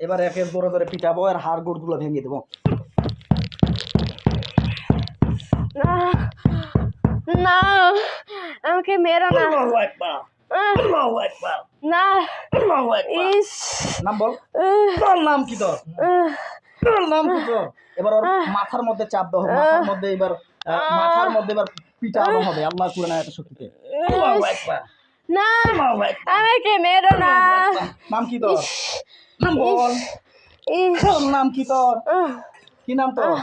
এবার একে ধরে ধরে পিটাবো আর হাড় গোড়গুলো ভেঙে দেবো। না না আমাকে মেরো না। আল্লাহু আকবার, আহ, আল্লাহু আকবার, না ইস। নাম বল। তোর নাম কি তোর? তোর নাম কি তোর? এবার ওর মাথার মধ্যে চাপ দেওয়া হবে মাথার মধ্যে এবার আহ, মাথার মধ্যে এবার পিটানো হবে। আল্লাহ কুরআন আয়াতের শক্তিতে। আল্লাহু আকবার, না আমাকে মেরো না। নাম কি তোর? নাম বল তোর? নাম কি তোর? কি নাম তোর?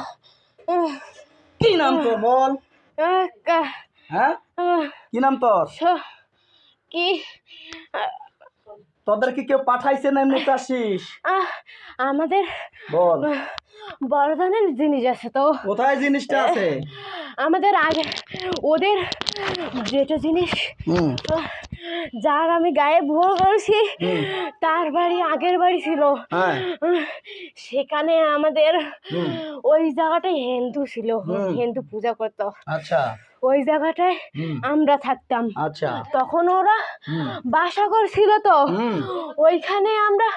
কি নাম তোর বল? হ্যাঁ? কি নাম তোর? কি আহ, তোদেরকে কেউ পাঠাইছে না এমনি আসিস? আমাদের বল। বড় ধরনের জিনিস আছে তো। কোথায় জিনিসটা আছে? আমাদের আগে ওদের যেটা জিনিস যার আমি গায়ে ভোর করেছি তার বাড়ি আগের বাড়ি ছিল। হ্যাঁ। সেখানে আমাদের ওই জায়গাটায় হিন্দু ছিল। হিন্দু পূজা করতো। আচ্ছা। ওই জায়গাটায় আমরা থাকতাম। আচ্ছা। তখন ওরা বাসা করছিল তো। ওইখানে আমরা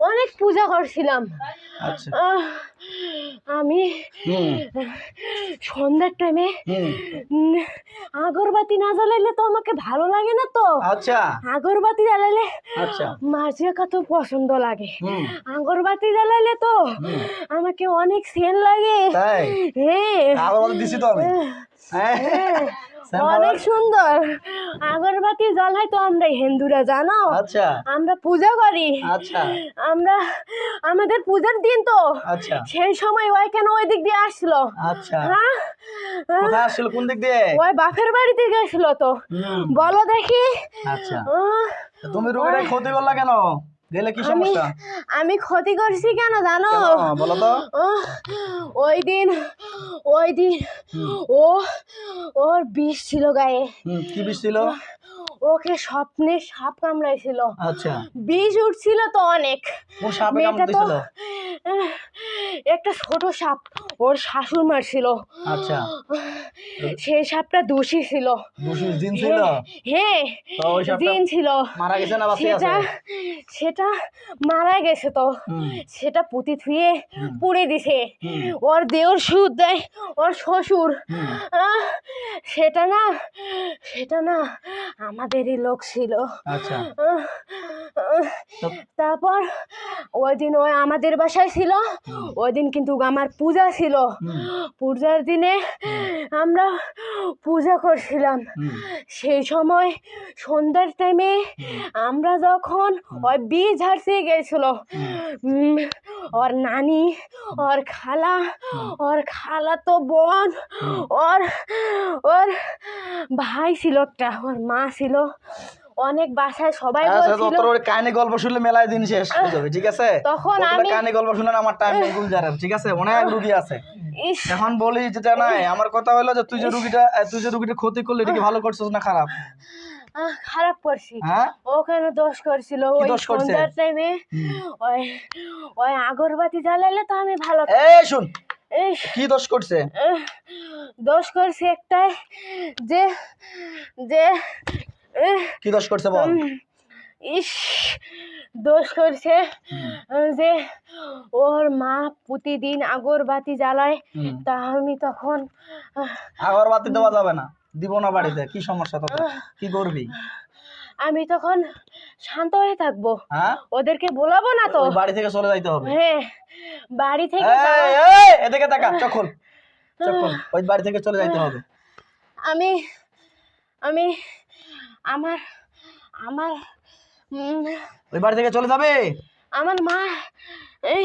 অনেক পূজা করছিলাম। আচ্ছা। আমি সন্ধ্যার টাইমে আগরবাতি না জ্বালাইলে তো আমাকে ভালো লাগে না তো। আচ্ছা। আগরবাতি জ্বালাইলে আচ্ছা। মাঝিয়াকা তো পছন্দ লাগে। আগরবাতি জ্বালাইলে তো আমাকে অনেক সেন লাগে। হ্যাঁ। দিছি তো আমি। অনেক ভালো? সুন্দর। আগরবাতি জ্বালাই তো আমরা হিন্দুরা জানো? আচ্ছা। আমরা পূজা করি। আচ্ছা। আমরা আমাদের পূজার দিন তো। আচ্ছা। সেই সময় ওই কেন ওই দিক দিয়ে আসলো? আচ্ছা। হ্যাঁ? কোথায় কোন দিক দিয়ে? ওই বাপের বাড়িতে গেছিল তো। বলো দেখি। আচ্ছা। তুমি রোগীটা ক্ষতি করলা কেন? গেলে কি আমি সমস্যা? আমি ক্ষতি করছি কেন জানো? বলো তো। ওই দিন ওই দিন ও ওর বিষ ছিল গায়ে। কি বিষ ছিল? ওকে স্বপ্নে সাপ কামড়াইছিল। আচ্ছা। বিষ উঠছিল তো অনেক। মেয়েটা তো একটা ছোট সাপ। ওর শাশুড় মারছিল আচ্ছা। সেই সাপটা দোষী ছিল। দুশিস দিন ছিল? হ্যাঁ দিন ছিল। মারা গেছে না সেটা সেটা মারা গেছে তো। সেটা পুঁতি থুয়ে পুড়ে দিছে। ওর দেওর সুদ দেয় ওর শ্বশুর। সেটা না সেটা না আমাদেরই লোক ছিল। আচ্ছা। তারপর ওই দিন ওই আমাদের বাসায় ছিল। ওই দিন কিন্তু আমার পূজা ছিল। পূজার দিনে আমরা পূজা করছিলাম। সেই সময় সন্ধ্যার টাইমে আমরা যখন ওই বীজ হারতে গেছিল ওর নানি ওর খালা ওর খালা তো বোন ওর ওর ভাই ছিল একটা ওর মা ছিল। অনেক বাসায় সবাই আচ্ছা বলছিল তোর কাহিনী গল্প শুনলে মেলায় দিন শেষ হয়ে যাবে ঠিক আছে? তখন আমি- কাহিনী গল্প শুনে আমার টাইম নেই গুলজারের ঠিক আছে? অনেক রুগী আছে। এখন বলি যেটা নাই আমার কথা হলো যে তুই যে রুগীটা তুই যে রুগীটা ক্ষতি করলি এটা কি ভালো করছিস না খারাপ? খারাপ করছি। হ্যাঁ? ওখানে দোষ করছিল ওই? সন্ধ্যার টাইমে ওই ওই আগরবাতি জ্বালালে তো আমি ভালো এই শুন। কি দোষ করছে? দোষ করছি একটাই যে যে কি দোষ করছে বল? ইস দোষ করছে যে ওর মা প্রতিদিন আগরবাতি জ্বালায় তা আমি তখন আগরবাতি দেওয়া যাবে না। দিব না বাড়িতে কি সমস্যা তোর কি করবি? আমি তখন শান্ত হয়ে থাকব। হ্যাঁ? ওদেরকে বলাবো না তো? বাড়ি থেকে চলে যাইতে হবে। হ্যাঁ বাড়ি থেকে এদিকে তাকা চখন চখন ওই বাড়ি থেকে চলে যাইতে হবে। আমি আমি আমার আমার ওই বাড়ি থেকে চলে যাবে? আমার মা এই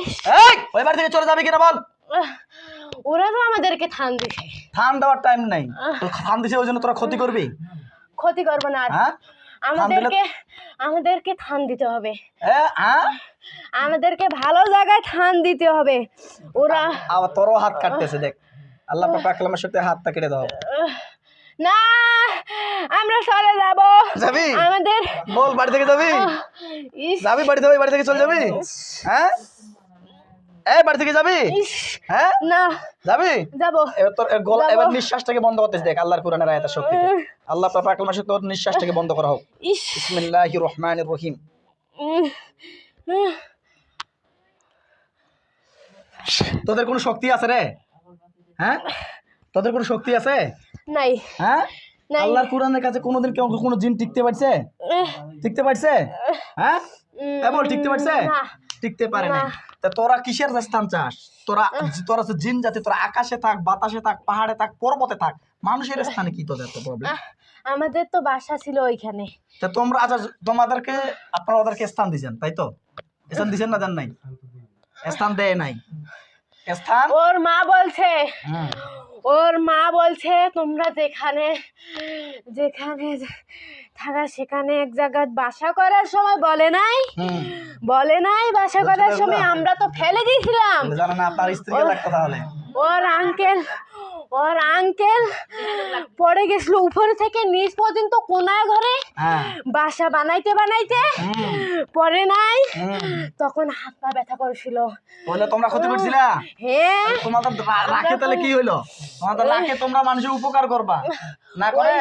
ওই বাড়ি থেকে চলে যাবে কিনা বল? ওরা তো আমাদেরকে থান দিছে। থান দেওয়ার টাইম নাই। তো থান দিছে ওই জন্য তোরা ক্ষতি করবি? ক্ষতি করব না আর। হ্যাঁ? আমাদেরকে আমাদেরকে থান দিতে হবে। হ্যাঁ? আমাদেরকে ভালো জায়গায় থান দিতে হবে। ওরা আবার তোরও হাত কাটতেছে দেখ। আল্লাহ পাক কালামের সাথে হাতটা কেটে দাও। না আমরা চলে যাব। যাবি? আমাদের বল বাড়ি থেকে যাবি? যাবি বাড়ি থেকে বাড়ি থেকে চলে যাবি? হ্যাঁ? এই বাড়ি থেকে যাবি? হ্যাঁ? না। যাবি? যাব। এবার তোর গলা এবার নিঃশ্বাসটাকে বন্ধ করতেছ দেখ আল্লাহর কোরআনের আয়াতের শক্তিতে। আল্লাহ পাক কালামের সাথে তোর নিঃশ্বাসটাকে বন্ধ করা হোক। বিসমিল্লাহির রহমানির রহিম। উম, উম, তোদের কোনো শক্তি আছে রে? হ্যাঁ? তোদের কোনো শক্তি আছে? নাই। হ্যাঁ। আল্লাহর কোরআনের কাছে কোনোদিন কেউ কোনো জিন টিকতে পারছে? টিকতে পারছে? হ্যাঁ? বল টিকতে পারছে? না। টিকতে পারে না। তা তোরা কিসের স্থান চাস? তোরা তোরা জিন জাতি তোরা আকাশে থাক বাতাসে থাক পাহাড়ে থাক পর্বতে থাক মানুষের স্থানে কি তোদের তো প্রবলেম আমাদের তো বাসা ছিল ওইখানে। তা তোমরা আজ তোমাদেরকে আপনারা ওদেরকে স্থান দিয়েছেন তাই তো? স্থান দিয়েছেন না দেন নাই? স্থান দেয় নাই। স্থান? ওর মা বলছে ওর মা বলছে তোমরা যেখানে যেখানে থাকা সেখানে এক জায়গায় বাসা করার সময় বলে নাই? বলে নাই বাসা করার সময়? আমরা তো ফেলে দিয়েছিলাম ওর আঙ্কেল ওর আঙ্কেল পড়ে গেছিল উপরে থেকে নিচ পর্যন্ত কোনায় ঘরে। হ্যাঁ। বাসা বানাইতে বানাইতে পরে নাই। তখন হাত পা ব্যথা করেছিল। বলে তোমরা ক্ষতি করছিলা? হ্যাঁ। তোমাদের রাখে তাহলে কি হইল? তোমাদের রাখে তোমরা মানুষের উপকার করবা। না করে?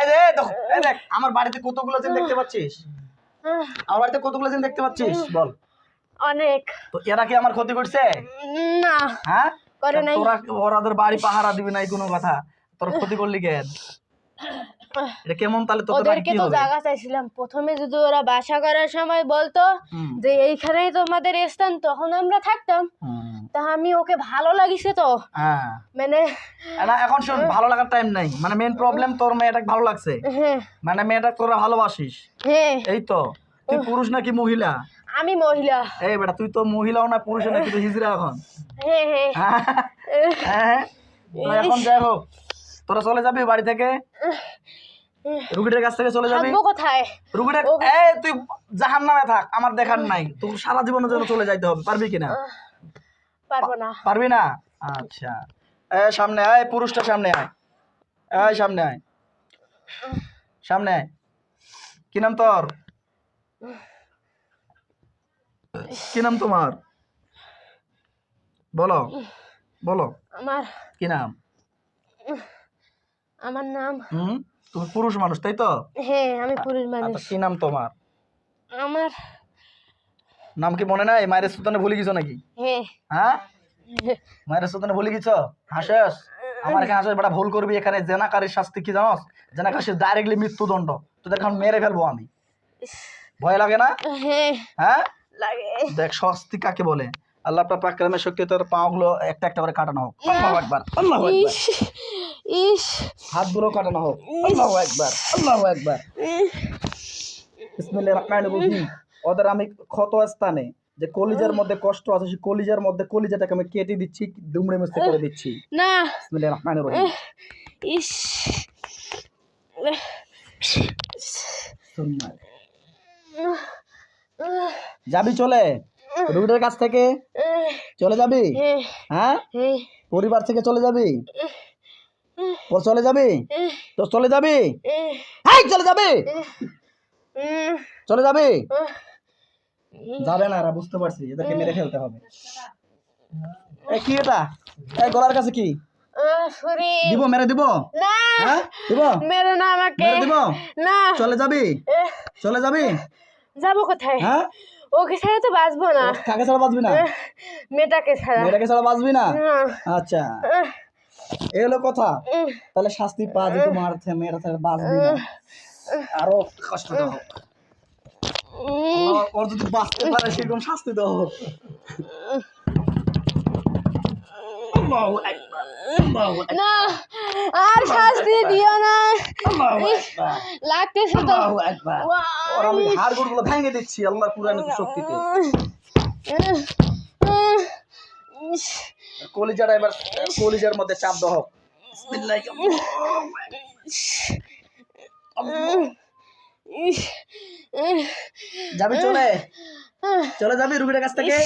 এই যে দেখো এই দেখ আমার বাড়িতে কতগুলো জিন দেখতে পাচ্ছিস? আমার বাড়িতে কতগুলো জিন দেখতে পাচ্ছিস? বল। অনেক। তো এরা কি আমার ক্ষতি করছে? না। হ্যাঁ? করে নাই। তোরা ওরাদের বাড়ি পাহারা দিবি নাই কোনো কথা? তোর ক্ষতি করলি কেন? এটা কেমন তাহলে ওদেরকে তো জায়গা চাইছিলাম। প্রথমে যদি ওরা বাসা করার সময় বলতো যে এইখানেই তোমাদের স্থান তখন আমরা থাকতাম। তা আমি ওকে ভালো লাগিছে তো। হ্যাঁ। মানে এখন শোন ভালো লাগার টাইম নাই। মানে মেন প্রবলেম তোর মেয়েটাকে ভালো লাগছে। হ্যাঁ। মানে মেয়েটা তোরা ভালোবাসিস। হ্যাঁ। এই তো। তুই পুরুষ নাকি মহিলা? আমি মহিলা। এই বেটা তুই তো মহিলাও না পুরুষ না তুই হিজড়া এখন। হ্যাঁ হ্যাঁ। হ্যাঁ, হ্যাঁ, এখন যাই হোক তোরা চলে যাবি বাড়ি থেকে? রুগীটার কাছ থেকে চলে যাবি? কোথায়? এই তুই জাহান নামে থাক আমার দেখার নাই। তুই সারা জীবনের জন্য চলে যাইতে হবে পারবি কিনা? পারব না। পারবি না? আচ্ছা। এই সামনে আয় পুরুষটা সামনে আয়। এই সামনে আয়। সামনে আয়। কি নাম তোর? কি নাম তোমার? বলো বলো। আমার কি নাম? আমার নাম হুম? তুমি পুরুষ মানুষ তাই তো? হ্যাঁ আমি পুরুষ মানুষ। আচ্ছা, কি নাম তোমার? আমার নাম কি মনে নাই? মায়ের সুতনে ভুলে গেছো নাকি? হ্যাঁ। হ্যাঁ? মায়ের সুতনে ভুলে গেছো? হাসেস? আমার এখানে হাসেস বেটা ভুল করবি এখানে জেনাকারীর শাস্তি কি জানোস? জেনাকার ডাইরেক্টলি মৃত্যুদণ্ড। তোদের এখন মেরে ফেলব আমি। ভয় লাগে না? হ্যাঁ। হ্যাঁ? লাগে। দেখ স্বস্তি কাকে বলে? আল্লাহ আপনার পাকরামের শক্তি তোর পাগুলো একটা একটা করে কাটানো হোক। আল্লাহু একবার আল্লাহু একবার ইস হাতগুলো কাটানো হোক। আল্লাহু একবার আল্লাহু একবার বিসমিল্লাহির রহমানির রহিম। ওদের আমি ক্ষত স্থানে যে কলিজার মধ্যে কষ্ট আছে সেই কলিজার মধ্যে কলিজাটাকে আমি কেটে দিচ্ছি দুমড়ে মুচড়ে করে দিচ্ছি। না। বিসমিল্লাহির রহমানির রহিম। ইস। সুন্নাত। যাবি চলে? রুগীটার কাছ থেকে? চলে যাবি? হ্যাঁ? পরিবার থেকে চলে যাবি? ওর চলে যাবি? তো চলে যাবি? হাই চলে যাবি? চলে যাবি? যাবে না বুঝতে পারছি এদেরকে মেরে ফেলতে হবে। এ কি এটা? এই গলার কাছে কি? দিব মেরে দিব? না হ্যাঁ? দিব? মেরো না আমাকে। মেরে দিব? না। চলে যাবি? চলে যাবি? যাব কোথায়? হ্যাঁ? ওকে ছাড়া তো বাঁচবো না। কাকে ছাড়া বাঁচবি না? মেয়েটাকে ছাড়া। মেয়েটাকে ছাড়া বাঁচবি না। আচ্ছা। এই হলো কথা। তাহলে শাস্তি পা যে তোমার ছে- মেয়েটা ছাড়া বাঁচবি না। আরও কষ্ট হোক ওর যদি বাঁচতে পারে সেরকম শাস্তি দেওয়া হোক আল্লাহু আকবার, না আর শাস্তি দিও না। লাগতেছে তো। ওর আমি হাড়গোড়গুলো ভেঙে দিচ্ছি আল্লাহ কুরআনের শক্তিতে কলিজাটা এবার কলিজার মধ্যে চাপ দেওয়া হোক বিসমিল্লাহ ইস, যাবি চলে। চলে যাবি রুগীর কাছ থেকে।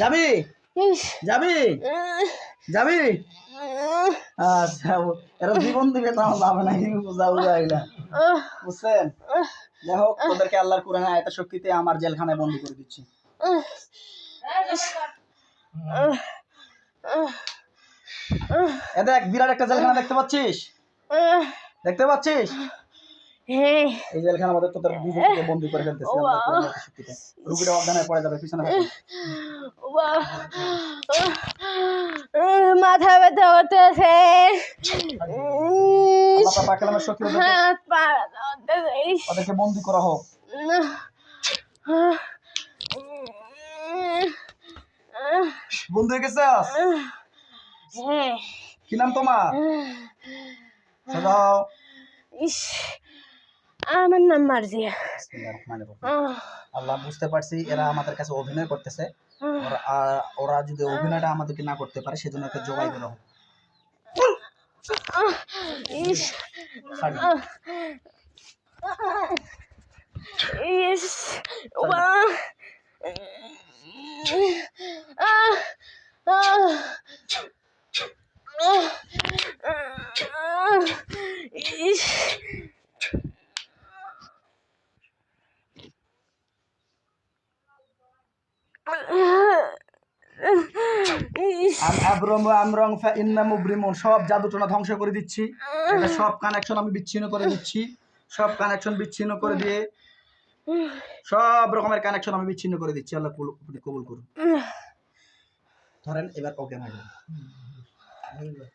যাবি? যাবি? যাবি? আচ্ছা এরা জীবন দিবে তো যাবে না এগুলা উহ, বুঝছেন? যাই হোক তোদেরকে আল্লাহর কোরআনে আয়তা শক্তিতে আমার জেলখানায় বন্দি করে দিচ্ছি। এ দেখ বিরাট একটা জেলখানা দেখতে পাচ্ছিস? দেখতে পাচ্ছিস? এই তোদের দুজনকে বন্দি করে ফেলতেছে অজ্ঞান হয়ে পড়ে যাবে পিছনে! মাথা ব্যথা তাআলা ওদেরকে- বন্দি করা হোক। বন্ধু হয়ে গেছে? হ্যাঁ। কি নাম তোমার? ইস। আমার। আহ, আল্লাহ বুঝতে পারছি এরা আমাদের কাছে অভিনয় করতেছে। ওরা ওরা যদি অভিনয়টা আমাদেরকে না করতে পারে সেজন্য একটা জবাই করা ইস। ইস। আহ, আহ, ইস ইস আম আবরম আমরং ইন্না মুবরিমুন সব জাদুটনা ধ্বংস করে দিচ্ছি। এটা সব কানেকশন আমি বিচ্ছিন্ন করে দিচ্ছি। সব কানেকশন বিচ্ছিন্ন করে দিয়ে সব রকমের কানেকশন আমি বিচ্ছিন্ন করে দিচ্ছি। আল্লাহ কবুল- করুন। ধরেন এবার হয়ে যাবে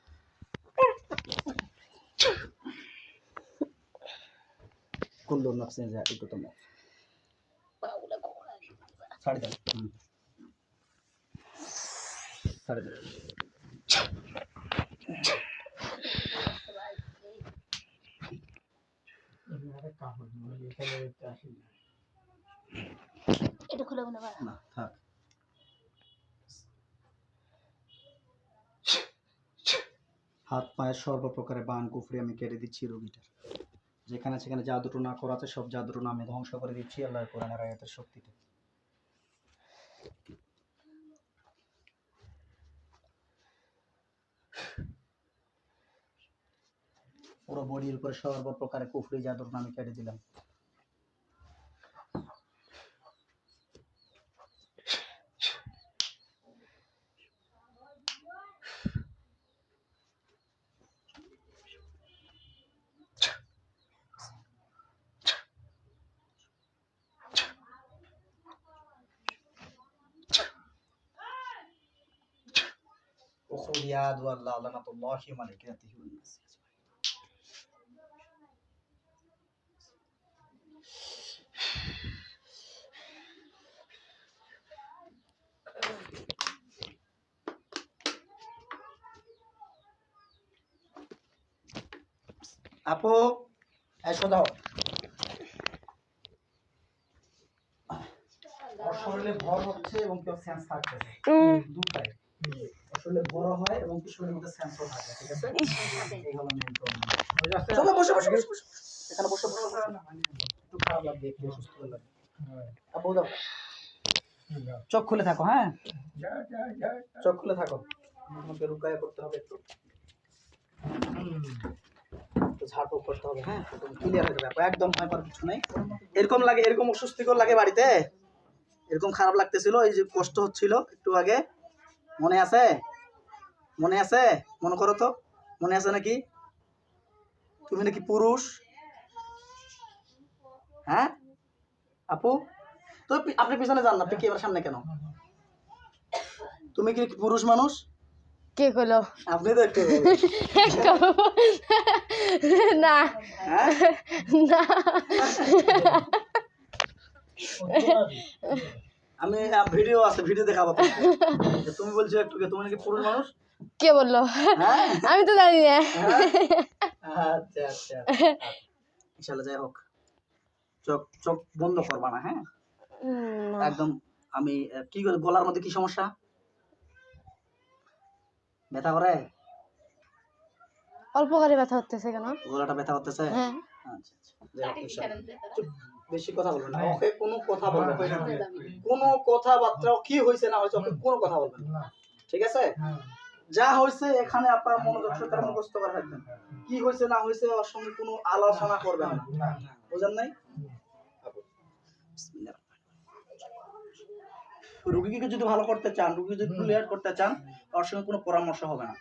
কুল্লু নাফসিন যায়িকাতুল মউত ছাড়ি ছাড়ি দাও হাত পায়ের সর্বপ্রকারের বান কুফরি আমি কেটে দিচ্ছি রোগীটার। যেখানে সেখানে জাদুটো না করাতে সব জাদুটো আমি ধ্বংস করে দিচ্ছি, আল্লাহর কোরআনের আয়াতের শক্তিতে। পুরো বডির উপরে সর্বপ্রকারের কুফরি জাদুর নামে কেটে দিলাম। وقل يا عدو الله لعنة الله وملائكته والناس আপু এসো দাও ওর শরীরে ভর হচ্ছে এবং কেউ সেন্স থাকতেছে উম, দুটাই আসলে বড় হয় এবং কি শরীরের মধ্যে সেন্সর থাকে ঠিক আছে? এই হলো মেইন প্রবলেম চলো বসে বসে বসে। এখানে বসে বসে। একটু খারাপ লাগবে একটু অসুস্থ লাগবে। আপু দাও। চোখ খুলে থাকো হ্যাঁ? চোখ খুলে থাকো। আমাকে রুকায়া করতে হবে একটু। একটু ঝাড়ফুঁক করতে হবে হ্যাঁ? ক্লিয়ার হয়ে যাবে। একদম ভয় পাওয়ার কিছু নেই। এরকম লাগে এরকম অস্বস্তিকর লাগে বাড়িতে? এরকম খারাপ লাগতেছিল এই যে কষ্ট হচ্ছিল একটু আগে? মনে আছে? মনে আছে? মনে করো তো। মনে আছে নাকি? তুমি নাকি পুরুষ? হ্যাঁ? আপু? তো আপনি পিছনে যান না আপনি কি এবার সামনে কেন? তুমি কি পুরুষ মানুষ? কে কইলো? আপনি তো একটু না। হ্যাঁ? না। আমি ভিডিও আছে ভিডিও দেখাবো তুমি বলছো একটু তুমি নাকি পুরুষ মানুষ? কে বলল? হ্যাঁ। আমি তো জানি না। আচ্ছা আচ্ছা। ইনশাল্লাহ যাই হোক। চোখ চোখ বন্ধ করবা না হ্যাঁ? একদম আমি কি গলার মধ্যে কি সমস্যা? ব্যথা করে? অল্প করে ব্যথা হতেছে কেন? গলাটা ব্যথা হ্যাঁ। আচ্ছা বেশি কথা বলবেন না। ওকে কোনো কথা বলবেন না। কোনো কথাবার্তা কি হয়েছে না হয়েছে ওকে কোনো কথা বলবেন না। ঠিক আছে? যা হয়েছে এখানে আপনার মনোযোগ সহকারে মুখস্থ করে রাখবেন। কি হয়েছে, না হয়েছে, ওর সঙ্গে কোনো আলোচনা করবেন না। বুঝেন নাই। রুগীকে যদি ভালো করতে চান, রুগী যদি ক্লিয়ার করতে চান, ওর সঙ্গে কোনো পরামর্শ হবে না।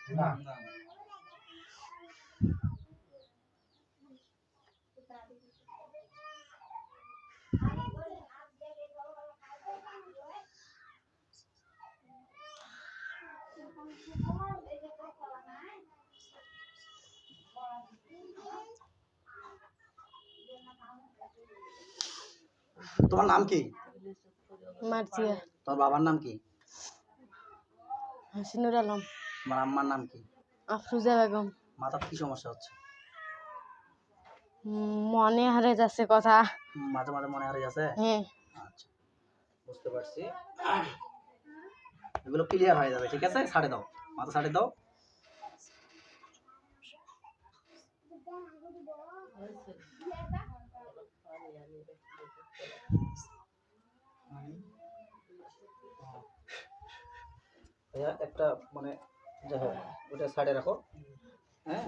তোমার নাম কি? মার্জিয়া। তোমার বাবার নাম কি? হাসিনুর আলম। তোমার আম্মার নাম কি? আফরুজা বেগম। মাথার কি সমস্যা হচ্ছে? মনে হারে যাচ্ছে কথা। মাঝে মাঝে মনে হারে যাচ্ছে? হ্যাঁ। আচ্ছা বুঝতে পারছি। এগুলো ক্লিয়ার হয়ে যাবে, ঠিক আছে? ছাড়ে দাও। মাথা ছাড়ে দাও। একটা মানে ওটা সাইডে রাখো। হ্যাঁ?